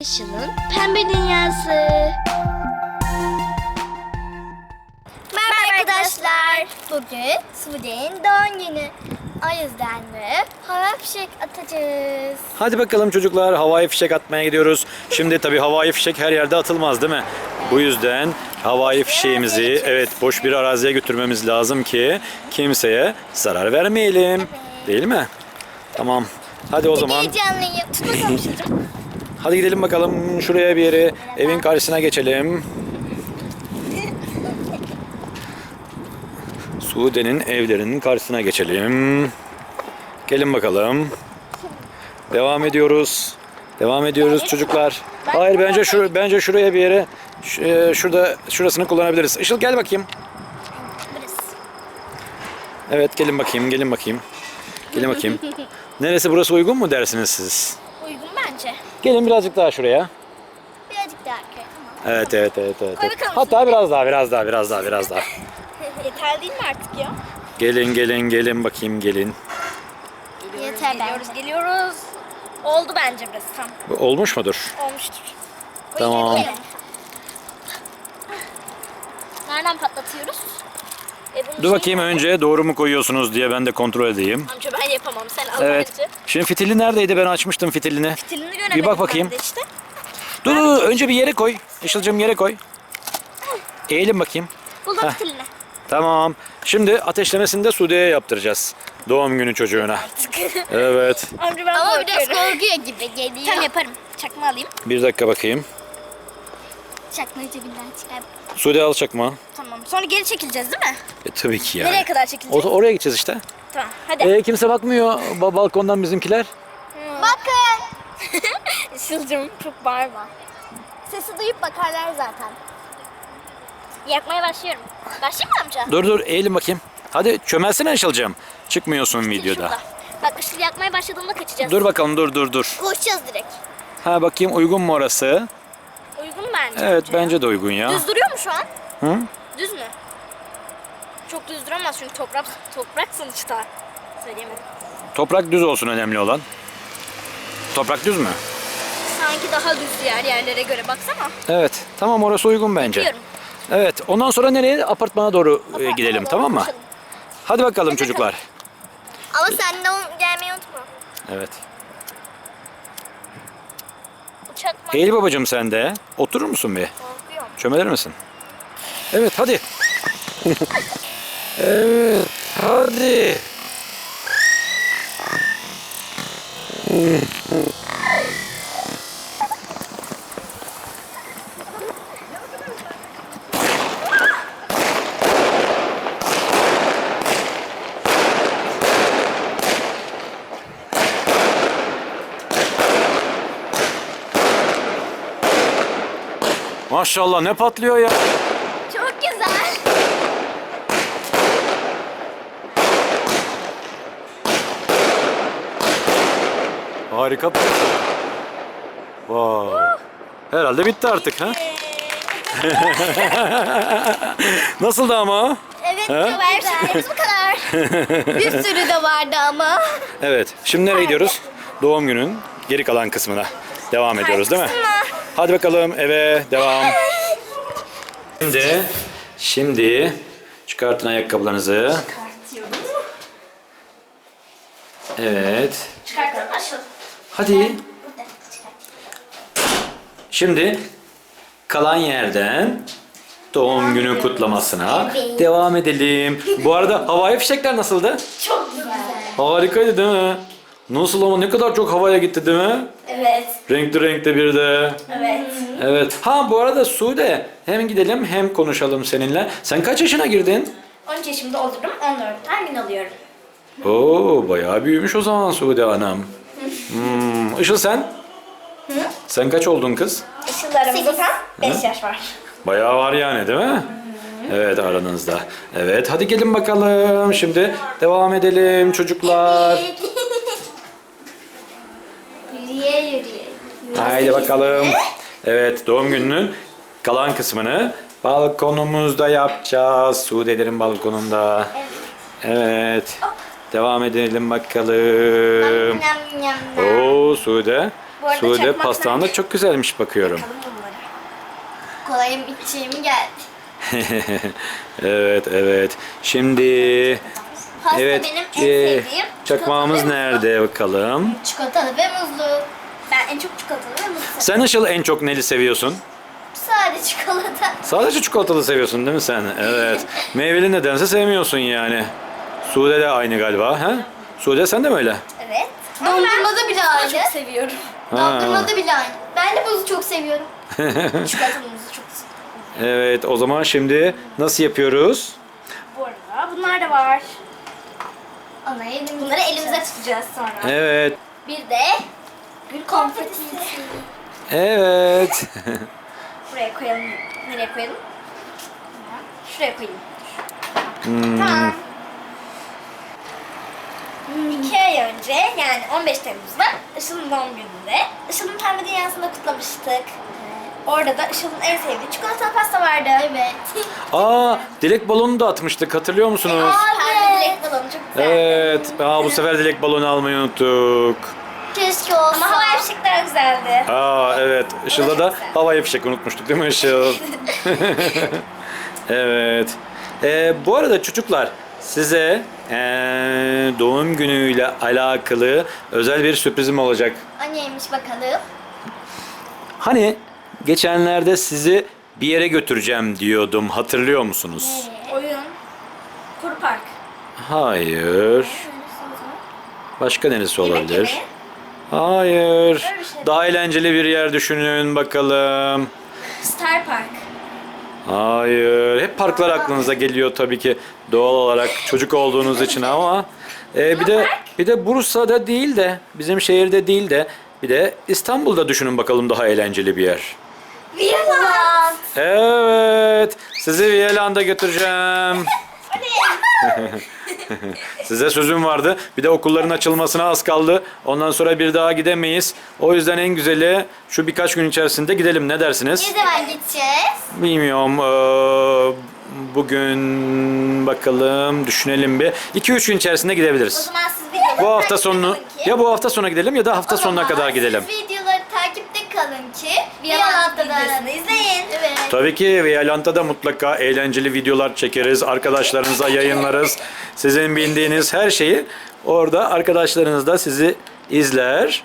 Işıl'ın Pembe Dünyası. Merhaba arkadaşlar. Bugün Sude'nin doğum günü. O yüzden de hava fişek atacağız. Hadi bakalım çocuklar havai fişek atmaya gidiyoruz. Şimdi tabii havai fişek her yerde atılmaz değil mi? Bu yüzden havai fişeğimizi evet boş bir araziye götürmemiz lazım ki kimseye zarar vermeyelim. Değil mi? Tamam. Hadi o zaman Heyecanlıyım. hadi gidelim bakalım şuraya bir yere evin karşısına geçelim. Sude'nin evlerinin karşısına geçelim. Gelin bakalım. Devam ediyoruz. Devam ediyoruz çocuklar. Hayır bence şu bence şuraya bir yere e, şurada şurasını kullanabiliriz. Işıl gel bakayım. Evet gelin bakayım, gelin bakayım. Gelin bakayım. Neresi burası uygun mu dersiniz siz? Uygun bence. Gelin birazcık daha şuraya. Birazcık daha arkaya. Tamam. Evet evet evet evet. Evet. Hatta biraz daha biraz daha biraz daha biraz daha. Yeter değil mi artık ya? Gelin gelin gelin bakayım gelin. Yeter Geliyoruz, geliyoruz. Oldu bence burası tam. Olmuş mudur? Olmuştur. Tamam. Nereden patlatıyoruz? E Dur bakayım önce doğru mu koyuyorsunuz diye ben de kontrol edeyim. Amca ben yapamam. Sen al Evet. bence. Şimdi fitili neredeydi? Ben açmıştım fitilini. Stilini göremedim Bir bak ben bakayım. de işte. Dur dur dur, önce bir yere koy. Işılcığım yere koy. Eğilin bakayım. Buldum Heh. stilini. Tamam. Şimdi ateşlemesini de Sude'ye yaptıracağız. Doğum günü çocuğuna. Evet. Amca ben Ama biraz korkuyorum. korkuyor gibi geliyor. Tamam yaparım. Çakma alayım. Bir dakika bakayım. Çakmayı cebinden çıkar. Sude al çakma. Tamam. Sonra geri çekileceğiz değil mi? E, tabii ki ya. Nereye kadar çekileceğiz? O, oraya gideceğiz işte. Tamam. Hadi. E, kimse bakmıyor ba- balkondan bizimkiler. Bakın. Isılcım çok bağırma. Sesi duyup bakarlar zaten. Yakmaya başlıyorum. Başlayayım mı amca? Dur dur eğilin bakayım. Hadi çömelsene Işılcığım. Çıkmıyorsun videoda. Şurada. Bak ışıl yakmaya başladığında kaçacağız. Dur bakalım dur dur dur. Koşacağız direkt. Ha bakayım uygun mu orası? Uygun bence. Evet bence de uygun ya. Düz duruyor mu şu an? Hı? Düz mü? Çok düz duramaz çünkü toprak toprak sonuçta. Söyleyemedim. Toprak düz olsun önemli olan. Toprak düz mü? Sanki daha düz diğer yerlere göre baksana. Evet. Tamam orası uygun bence. Diyorum. Evet. Ondan sonra nereye? Apartmana doğru e, gidelim tamam mı? Konuşalım. Hadi bakalım çocuklar. Ama sen de un- gelmeyi unutma. Evet. Mı? Eğil babacığım sen de. Oturur musun bir? Korkuyorum. Çömelir misin? Evet hadi. evet hadi. Maşallah ne patlıyor ya. Çok güzel. Harika patlıyor. Vay. Herhalde bitti artık ha? Nasıldı ama? Evet Ha? çok güzel. bu kadar. Bir sürü de vardı ama. Evet. Şimdi nereye gidiyoruz? Doğum günün geri kalan kısmına. Devam ediyoruz değil mi? Hadi bakalım eve devam. Şimdi şimdi çıkartın ayakkabılarınızı. Evet. Çıkartalım. Aşıl. Hadi. Şimdi kalan yerden doğum günü kutlamasına devam edelim. Bu arada havai fişekler nasıldı? Çok güzel. Harikaydı değil mi? Nasıl ama ne kadar çok havaya gitti değil mi? Evet. Renkli renkli bir de. Evet. Evet. Ha bu arada Sude hem gidelim hem konuşalım seninle. Sen kaç yaşına girdin? 13 yaşımda olurum. 14'ten gün alıyorum. Oo bayağı büyümüş o zaman Sude anam. Hmm. Işıl sen? Sen kaç oldun kız? Işıl aramızda tam 5 yaş var. Bayağı var yani değil mi? Evet aranızda. Evet hadi gelin bakalım. Şimdi devam edelim çocuklar. Haydi bakalım. Evet doğum gününün kalan kısmını balkonumuzda yapacağız. Sude'lerin balkonunda. Evet. Devam edelim bakalım. Oo Sude. Bu arada Sude çakmak pastan da çok güzelmiş bakıyorum. Bakalım. Kolayım içeyim geldi. evet evet. Şimdi Pasta evet benim en e, sevdiğim. çakmağımız çikolatalı ve muzlu. nerede bakalım. Çikolatalı ve muzlu. Ben en çok çikolatalı ve seviyorum. Sen Işıl en çok neli seviyorsun? Sade çikolata. Sadece çikolatalı seviyorsun değil mi sen? Evet. Meyveli nedense sevmiyorsun yani. Sude de aynı galiba. Ha? Sude sen de mi öyle? Evet. Dondurmada bile aynı. çok seviyorum. Ha. Dondurmada bile aynı. Ben de muzu çok seviyorum. Çikolatalı muzu çok seviyorum. Evet o zaman şimdi nasıl yapıyoruz? Bu arada bunlar da var. Ana yedim. Bunları elimize tutacağız sonra. Evet. Bir de gül konfetisi. Evet. Buraya koyalım. Nereye koyalım? Şuraya koyayım. Hmm, Tamam. İki ay önce yani 15 Temmuz'da Işıl'ın doğum gününde Işıl'ın pembe dünyasında kutlamıştık. Orada da Işıl'ın en sevdiği çikolatalı pasta vardı. Evet. Aa, dilek balonu da atmıştık hatırlıyor musunuz? Pembe dilek balonu çok güzel. Evet. Aa, bu sefer dilek balonu almayı unuttuk. Keşke olsa. Ama havai fişekler güzeldi. Aa evet. Işıl'da da havai fişek unutmuştuk değil mi Işıl? evet. Ee, bu arada çocuklar size ee, doğum günüyle alakalı özel bir sürprizim olacak. Anneymiş bakalım. Hani geçenlerde sizi bir yere götüreceğim diyordum. Hatırlıyor musunuz? Oyun. Kuru park. Hayır. Başka neresi Yemek olabilir? Hayır. Şey. Daha eğlenceli bir yer düşünün bakalım. Star Park. Hayır. Hep parklar aklınıza geliyor tabii ki doğal olarak çocuk olduğunuz için ama e, bir de bir de Bursa'da değil de bizim şehirde değil de bir de İstanbul'da düşünün bakalım daha eğlenceli bir yer. Viyaland. Evet. Sizi Viyaland'a götüreceğim. Size sözüm vardı. Bir de okulların açılmasına az kaldı. Ondan sonra bir daha gidemeyiz. O yüzden en güzeli şu birkaç gün içerisinde gidelim. Ne dersiniz? Ne zaman gideceğiz? Bilmiyorum. Ee, bugün bakalım düşünelim bir. 2-3 gün içerisinde O gidebiliriz. zaman siz videoları Bu hafta takip sonunu ya bu hafta sonu gidelim ya da hafta O sonuna zaman kadar gidelim. Siz kalın ki Viyaland Viyaland'da da videosunu izleyin. Evet. Tabii ki Viyaland'da da mutlaka eğlenceli videolar çekeriz. Arkadaşlarınıza yayınlarız. Sizin bildiğiniz her şeyi orada arkadaşlarınız da sizi izler,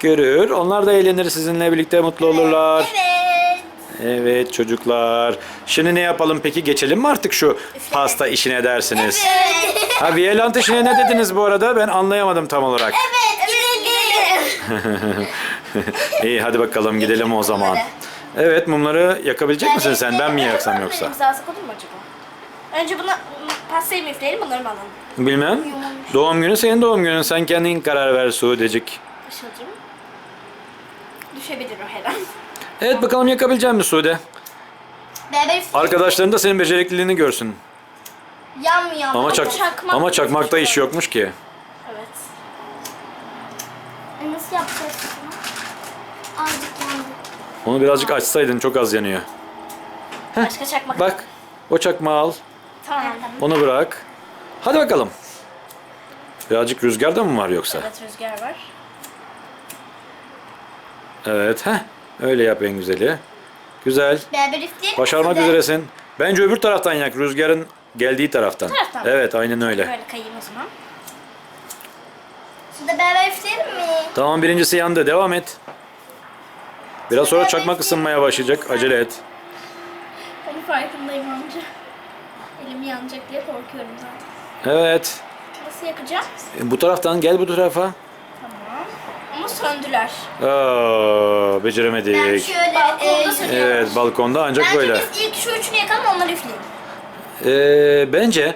görür. Onlar da eğlenir sizinle birlikte mutlu olurlar. Evet. Evet çocuklar. Şimdi ne yapalım peki? Geçelim mi artık şu pasta işine dersiniz? Evet. Ha Viyaland işine ne dediniz bu arada? Ben anlayamadım tam olarak. Evet. Gidelim. İyi hadi bakalım gidelim o zaman. Evet mumları yakabilecek misin sen? Ben mi yaksam yoksa? Mu acaba? Önce buna pastayı mı üfleyelim bunları mı alalım? Bilmem. Doğum günü senin doğum günün. Sen kendin karar ver Suudecik. Işılcım. Düşebilir o her an. Evet bakalım yakabilecek misin Sude? Beraber Arkadaşların da senin becerikliliğini görsün. yanmıyor. Ama çak çakmak- ama çakmakta iş yokmuş ki. Evet. E, Nasıl yapacağız? Azıcık yandı. Onu birazcık açsaydın çok az yanıyor. Başka çakmak. Bak o çakmağı al. Tamam. Onu bırak. Hadi bakalım. Birazcık rüzgar da mı var yoksa? Evet rüzgar var. Evet. Heh. Öyle yap en güzeli. Güzel. Beraber üfleyelim. Başarmak size. üzeresin. Bence öbür taraftan yak. Rüzgarın geldiği taraftan. taraftan mı? Evet aynen öyle. Böyle kayayım o zaman. Şimdi beraber üfleyelim mi? Tamam birincisi yandı. Devam et. Biraz sonra çakmak ısınmaya başlayacak. Acele et. Ben farkındayım amca. Elim yanacak diye korkuyorum zaten. Evet. Nasıl yakacağım? E, Bu taraftan gel bu tarafa. Tamam. Ama söndüler. Aa, Ben beceremedik. şöyle Balkonda e, söylüyorum. Evet balkonda ancak Bence böyle. biz ilk şu üçünü yakalım onları üfleyelim. Ee, bence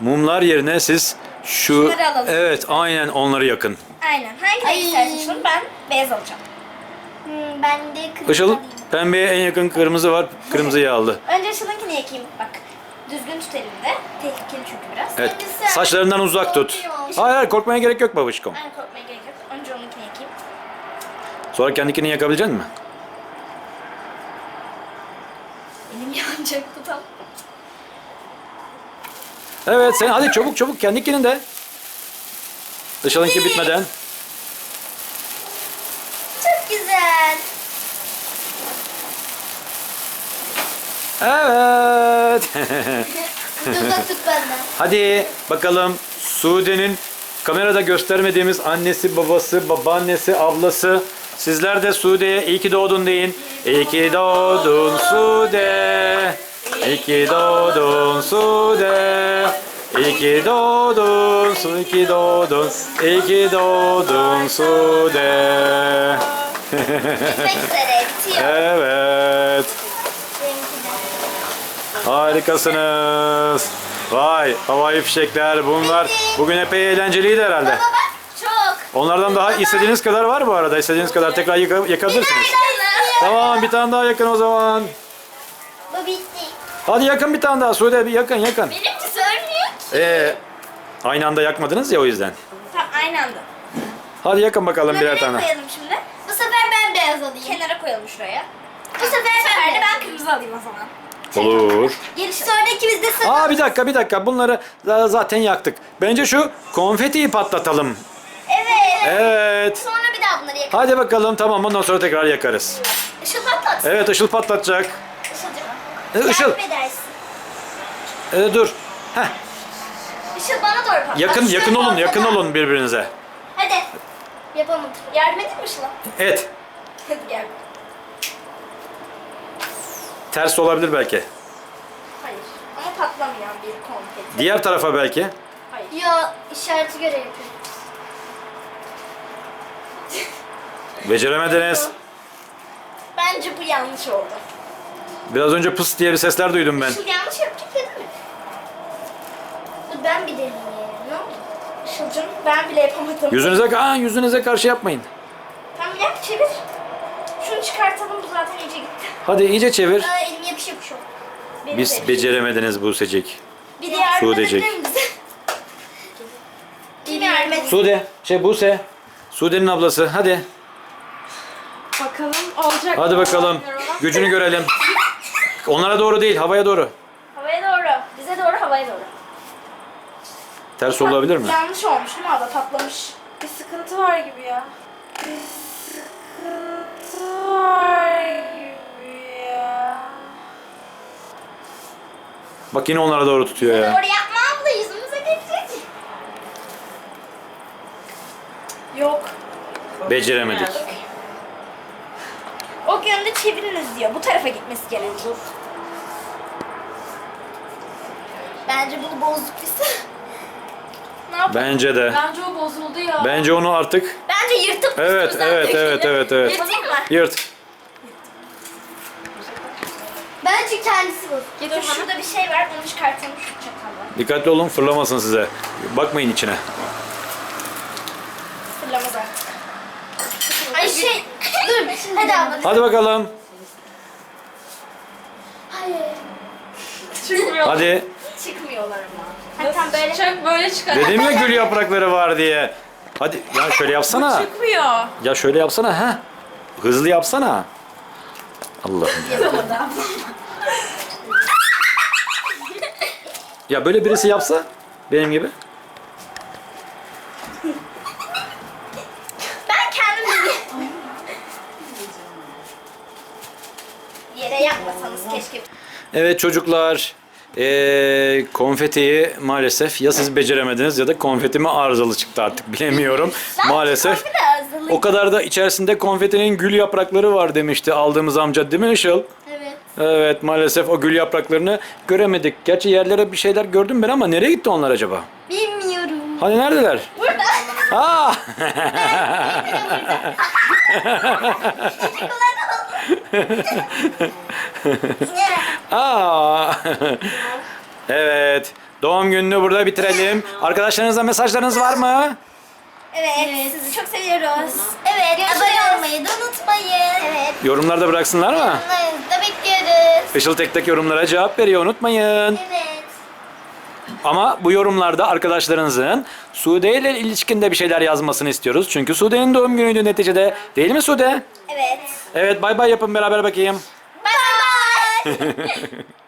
mumlar yerine siz şu Şunları alalım. evet aynen onları yakın. Aynen. Hangi Ay. renk istersin şunu? Ben beyaz alacağım. Hmm, ben de kırmızı Işıl alayım. pembeye en yakın kırmızı var. Kırmızıyı aldı. Önce Işıl'ınkini yakayım. Bak. Düzgün tut elimde. Tehlikeli çünkü biraz. Evet. Sen- Saçlarından uzak tut. Korkuyorum. Hayır hayır korkmaya gerek yok babuşkom. Ben korkmaya gerek yok. Önce onunkini yakayım. Sonra kendikini yakabilecek misin? Elim yanacaktı tam. Evet sen hadi çabuk çabuk kendikini de. Işıl'ınki bitmeden. Evet. Benden. Hadi bakalım Sude'nin kamerada göstermediğimiz annesi, babası, babaannesi, ablası. Sizler de Sude'ye iyi ki doğdun deyin. İyi ki doğdun Sude. İyi ki doğdun Sude. İyi ki doğdun, su iyi ki doğdun, iyi ki doğdun Sude. Evet. Harikasınız. Vay havai fişekler bunlar. Bugün epey eğlenceliydi herhalde. Çok. Onlardan daha istediğiniz kadar var bu arada. İstediğiniz kadar tekrar yaka- yakabilirsiniz. Tamam bir tane daha yakın o zaman. Bu bitti. Hadi yakın bir tane daha. Sude bir yakın yakın. Benimki sönmüyor ki. Ee, aynı anda yakmadınız ya o yüzden. Tamam aynı anda. Hadi yakın bakalım birer tane. koyalım şimdi? Bu sefer ben beyaz alayım. Kenara koyalım şuraya. Bu sefer Bu sefer ben de ben kırmızı alayım o zaman. Olur. Geliş sonraki bizde sıra. Aa bir dakika bir dakika bunları za- zaten yaktık. Bence şu konfetiyi patlatalım. Evet. Evet. Sonra bir daha bunları yakalım. Hadi bakalım tamam ondan sonra tekrar yakarız. Işıl patlat. Evet ışıl patlatacak. Işılcığım. Ee, Işıl. Yardım edersin. Ee, dur. Heh. Işıl bana doğru patlat. Yakın Işıl yakın olun ortada. yakın olun birbirinize. Hadi. Yapamadım. Yardım edeyim mi Işıl'a? Evet. Hadi gel. Ters olabilir belki. Hayır. Ama patlamayan bir konfeti. Diğer tarafa belki. Hayır. Ya işareti göre yapıyorum. Beceremediniz. Bence bu yanlış oldu. Biraz önce pıs diye bir sesler duydum ben. Işıl yanlış yapacak değil mi? Dur ben bir deneyeyim. Ne oldu? Işıl'cığım ben bile yapamadım. Yüzünüze, aa, yüzünüze karşı yapmayın. Tamam yap çevir. Şunu çıkartalım bu zaten iyice gitti. Hadi iyice çevir. Aa, elim yapışıyor şu. Benim Biz de. beceremediniz bu secik. Bir de yardım Suudecek. edebilir misin? Kim yardım etsin? Sude, şey Buse. Sude'nin ablası. Hadi. Bakalım olacak Hadi mı? bakalım. Gücünü görelim. Onlara doğru değil, havaya doğru. Havaya doğru. Bize doğru havaya doğru. Ters olabilir mi? Yanlış olmuş değil mi abla? Patlamış. Bir sıkıntı var gibi ya. Bir Bak yine onlara doğru tutuyor ya. Doğru yapma abla yüzümüze gelecek. Yok. Beceremedik. O yönde çeviriniz diyor. Bu tarafa gitmesi gerekiyor. Bence bunu bozduk biz. Ne yapalım? Bence de. Bence o bozuldu ya. Bence onu artık... Bence yırtıp Evet, evet, evet, evet, evet. Yırtayım mı? Yırt. Bence kendisi bozuk. Dur şurada bir şey var. Onu çıkartalım şu çatalla. Dikkatli olun fırlamasın size. Bakmayın içine. Fırlamaz artık. Ay şey. Dur. Hadi abla. Hadi bakalım. Hayır. Çıkmıyor. Hadi. Çıkmıyorlar ama. Böyle çıkacak böyle çıkar. Dedim ya gül yaprakları var diye. Hadi ya şöyle yapsana. Çıkmıyor. Ya şöyle yapsana ha. Hızlı yapsana. Allah'ım. Ya böyle birisi yapsa benim gibi. ben kendim Yere yapmasanız keşke. Evet çocuklar. Ee, konfetiyi maalesef ya siz beceremediniz ya da konfetime arızalı çıktı artık bilemiyorum. maalesef. De. O kadar da içerisinde konfetinin gül yaprakları var demişti aldığımız amca değil mi Işıl? Evet. Maalesef o gül yapraklarını göremedik. Gerçi yerlere bir şeyler gördüm ben ama nereye gitti onlar acaba? Bilmiyorum. Hani neredeler? Burada. Aa! Aa! evet. Doğum gününü burada bitirelim. Arkadaşlarınızla mesajlarınız var mı? Evet, sizi çok seviyoruz. Evet. Abone olmayı da unutmayın. Evet. Yorumlarda bıraksınlar mı? Yorumlarınızı da bekliyoruz. Işıl tek tek yorumlara cevap veriyor unutmayın. Evet. Ama bu yorumlarda arkadaşlarınızın Sude ile ilişkinde bir şeyler yazmasını istiyoruz. Çünkü Sude'nin doğum günüydü neticede. Değil mi Sude? Evet. Evet bay bay yapın beraber bakayım. Bye bye.